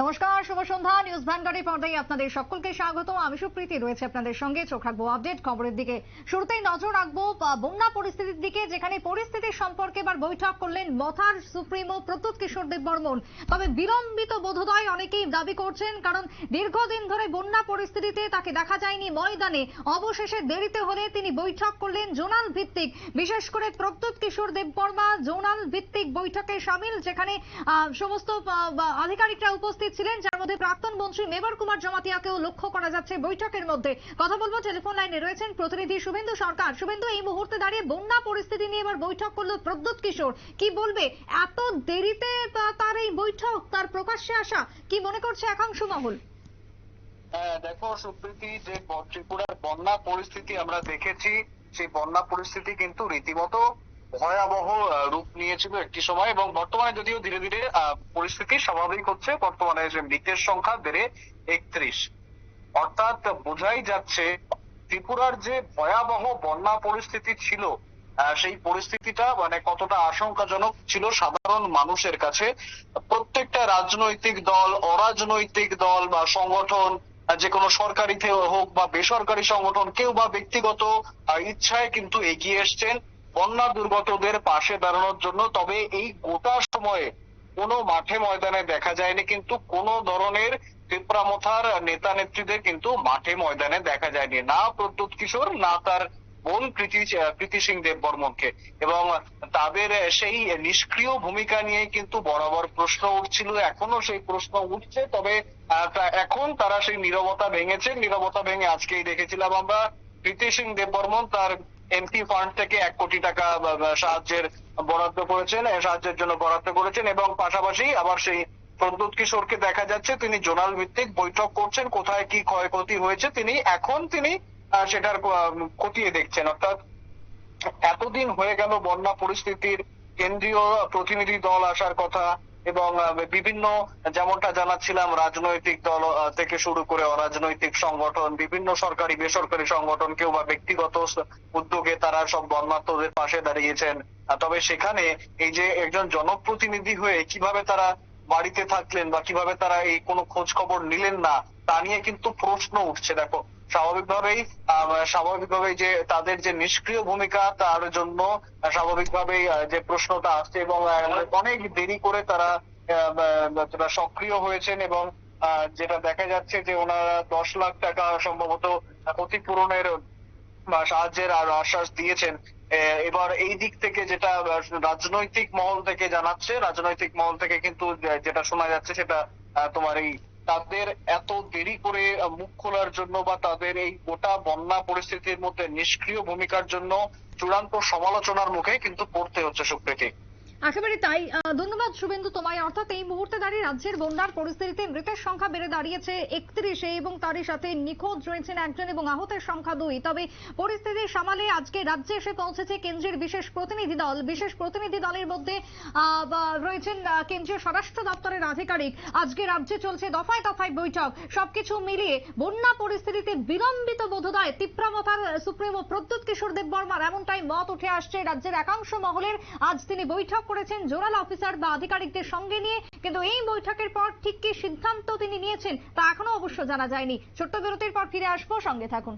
নমস্কার, শুভ সন্ধ্যা। নিউজ ভ্যানগার্ডের পর্দায় আপনাদের সকলকে স্বাগত আমি সুপ্রীতি, রয়েছে আপনাদের সঙ্গে। চোখ রাখব আপডেট খবরের দিকে। শুরুতেই নজর রাখব বন্যা পরিস্থিতির দিকে, যেখানে পরিস্থিতি সম্পর্কে এবার বৈঠক করলেন মথার সুপ্রিমো প্রত্যুৎ কিশোর দেব বর্মন। তবে বিলম্বিত বোধোদয় অনেকেই দাবি করছেন, কারণ দীর্ঘদিন ধরে বন্যা পরিস্থিতিতে তাকে দেখা যায়নি ময়দানে। অবশেষে দেরিতে হলে তিনি বৈঠক করলেন জোনাল ভিত্তিক। বিশেষ করে প্রত্যুৎ কিশোর দেব বর্মা জোনাল ভিত্তিক বৈঠকে সামিল, যেখানে সমস্ত আধিকারিকরা উপস্থিত ছিলেন, যার মধ্যে প্রাক্তন মন্ত্রী মেবর কুমার জমাতিয়াকেও লক্ষ্য করা যাচ্ছে বৈঠকের মধ্যে। কথা বলব, টেলিফোন লাইনে রয়েছেন প্রতিনিধি শুভেন্দু সরকার। শুভেন্দু, এই মুহূর্তে দাঁড়িয়ে বন্যা পরিস্থিতি নিয়ে এবার বৈঠক করল প্রদ্যুৎ কিশোর। কি বলবে? এত দেরিতে তার এই বৈঠক, তার প্রকাশ্যে আসা, কি মনে করছে একাংশ মহল? হ্যাঁ দেখো সুপ্রীতি, যে ত্রিপুরার বন্যা পরিস্থিতি আমরা দেখেছি, সেই বন্যা পরিস্থিতি কিন্তু রীতিমতো ভয়াবহ রূপ নিয়েছিল একটি সময় এবং বর্তমানে যদিও ধীরে ধীরে পরিস্থিতি স্বাভাবিক হচ্ছে, বর্তমানে মৃতের সংখ্যা বেড়ে একত্রিশ। অর্থাৎ বোঝাই যাচ্ছে, ত্রিপুরার যে ভয়াবহ বন্যা পরিস্থিতি ছিল সেই পরিস্থিতিটা মানে কতটা আশঙ্কাজনক ছিল সাধারণ মানুষের কাছে। প্রত্যেকটা রাজনৈতিক দল, অরাজনৈতিক দল বা সংগঠন যে কোনো সরকারি হোক বা বেসরকারি সংগঠন, কেউ বা ব্যক্তিগত ইচ্ছায় কিন্তু এগিয়ে এসছেন। বন্যা দুর্গতদের পাশে দাঁড়ানোর জন্য, তবে এই গোটা সময়ে কোনো মাঠে ময়দানে দেখা যায়নি, কিন্তু কোন ধরনের পিঁপড়ামথার নেতা নেত্রীদের কিন্তু মাঠে ময়দানে দেখা যায়নি। না প্রদ্যুৎ কিশোর, না তার বোন প্রীতি প্রীতি সিং দেব বর্মনকে এবং তাদের সেই নিষ্ক্রিয় ভূমিকা নিয়ে কিন্তু বরাবর প্রশ্ন উঠছিল, এখনও সেই প্রশ্ন উঠছে, তবে এখন তারা সেই নীরবতা ভেঙেছে। নীরবতা ভেঙে আজকেই দেখেছিলাম আমরা প্রীতি সিং দেব বর্মন তার এমপি ফান্ড থেকে এক কোটি টাকা সাহায্যের বরাদ্দ করেছেন সাহায্যের জন্য বরাদ্দ করেছেন এবং পাশাপাশি আবার সেই প্রদ্যুৎ কিশোরকে দেখা যাচ্ছে, তিনি জোনাল ভিত্তিক বৈঠক করছেন, কোথায় কি ক্ষয়ক্ষতি হয়েছে, তিনি এখন তিনি সেটার খতিয়ে দেখছেন। অর্থাৎ এতদিন হয়ে গেল বন্যা পরিস্থিতির, কেন্দ্রীয় প্রতিনিধি দল আসার কথা এবং বিভিন্ন, যেমনটা জানাচ্ছিলাম, রাজনৈতিক দল থেকে শুরু করে অরাজনৈতিক সংগঠন, বিভিন্ন সরকারি, বেসরকারি সংগঠন, কেউ বা ব্যক্তিগত উদ্যোগে তারা সব বন্যার্থদের পাশে দাঁড়িয়েছেন। তবে সেখানে এই যে একজন জনপ্রতিনিধি হয়ে কীভাবে তারা বাড়িতে থাকলেন বা কীভাবে তারা এই কোনো খোঁজ খবর নিলেন না, তা নিয়ে কিন্তু প্রশ্ন উঠছে। দেখো স্বাভাবিকভাবেই স্বাভাবিকভাবেই যে তাদের যে নিষ্ক্রিয় ভূমিকা তার জন্য স্বাভাবিকভাবেই যে প্রশ্নটা আসছে এবং অনেক দেরি করে তারা সক্রিয় হয়েছেন এবং যেটা দেখা যাচ্ছে যে ওনারা দশ লাখ টাকা সম্ভবত ক্ষতিপূরণের, বা, সাহায্যের আর আশ্বাস দিয়েছেন। এবার এই দিক থেকে যেটা রাজনৈতিক মহল থেকে জানাচ্ছে, রাজনৈতিক মহল থেকে কিন্তু যেটা শোনা যাচ্ছে সেটা তোমার এই তাদের এত দেরি করে মুখ খোলার জন্য বা তাদের এই গোটা বন্যা পরিস্থিতির মধ্যে নিষ্ক্রিয় ভূমিকার জন্য চূড়ান্ত সমালোচনার মুখে কিন্তু পড়তে হচ্ছে সুপ্রীতি। একেবারে তাই। ধন্যবাদ শুভেন্দু তোমায়। অর্থাৎ এই মুহূর্তে দাঁড়িয়ে রাজ্যের বন্যার পরিস্থিতিতে মৃতের সংখ্যা বেড়ে দাঁড়িয়েছে একত্রিশে এবং তারই সাথে নিখোঁজ রয়েছেন একজন এবং আহতের সংখ্যা দুই। তবে পরিস্থিতি সামালে আজকে রাজ্যে এসে পৌঁছেছে কেন্দ্রের বিশেষ প্রতিনিধি দল। বিশেষ প্রতিনিধি দলের মধ্যে রয়েছেন কেন্দ্রীয় স্বরাষ্ট্র দপ্তরের আধিকারিক। আজকে রাজ্যে চলছে দফায় দফায় বৈঠক। সবকিছু মিলিয়ে বন্যা পরিস্থিতিতে বিলম্বিত বোধোদয় তিপ্রামথার সুপ্রিমো প্রদ্যুৎ কিশোর দেব বর্মার এমনটাই মত উঠে আসছে রাজ্যের একাংশ মহলের। আজ তিনি বৈঠক করেছেন জোরাল অফিসার বা আধিকারিকদের সঙ্গে নিয়ে। কিন্তু এই বৈঠকের পর ঠিক কি সিদ্ধান্ত তিনি নিয়েছেন তা এখনও অবশ্য জানা যায়নি। ছোট্ট বিরতির পর ফিরে আসব। সঙ্গে থাকুন।